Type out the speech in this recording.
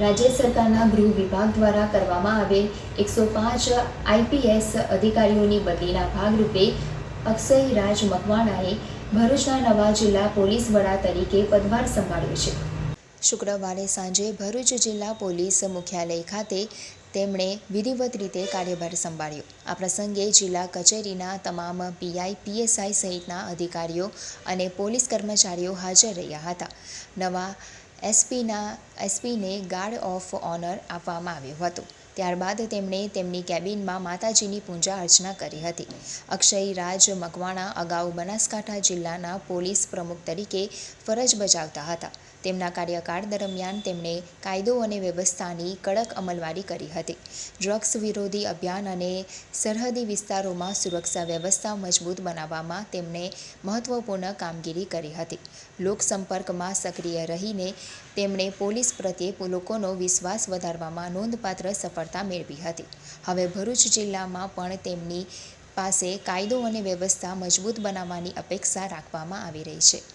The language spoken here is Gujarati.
રાજ્ય સરકારના ગૃહ વિભાગ દ્વારા કરવામાં આવેલ એકસો પાંચ આઈપીએસ અધિકારીઓની બદલીના ભાગરૂપે અક્ષય રાજ મકવાણાએ ભરૂચના નવા જિલ્લા પોલીસ વડા તરીકે પદભાર સંભાળ્યો છે. શુક્રવારે સાંજે ભરૂચ જિલ્લા પોલીસ મુખ્યાલય ખાતે તેમણે વિધિવત રીતે કાર્યભાર સંભાળ્યો. આ પ્રસંગે જિલ્લા કચેરીના તમામ પીઆઈ પીએસઆઈ સહિતના અધિકારીઓ અને પોલીસ કર્મચારીઓ હાજર રહ્યા હતા. નવા એસપીના એસપીને ગાર્ડ ઓફ ઓનર આપવામાં આવ્યો હતો. ત્યારબાદ તેમણે તેમની કેબિનમાં માતાજીની પૂજા અર્ચના કરી હતી. અક્ષય રાજ મકવાણા અગાઉ બનાસકાંઠા જિલ્લાના પોલીસ પ્રમુખ તરીકે ફરજ બજાવતા હતા. તેમના કાર્યકાળ દરમિયાન તેમણે કાયદો અને વ્યવસ્થાની કડક અમલવારી કરી હતી. ડ્રગ્સ વિરોધી અભિયાન અને સરહદી વિસ્તારોમાં સુરક્ષા વ્યવસ્થા મજબૂત બનાવવામાં તેમણે મહત્વપૂર્ણ કામગીરી કરી હતી. લોકસંપર્કમાં સક્રિય રહીને તેમણે પોલીસ પ્રત્યે લોકોનો વિશ્વાસ વધારવામાં નોંધપાત્ર સફળતા મેળવી હતી. હવે ભરૂચ જિલ્લામાં પણ તેમની પાસે કાયદો અને વ્યવસ્થા મજબૂત બનાવવાની અપેક્ષા રાખવામાં આવી રહી છે.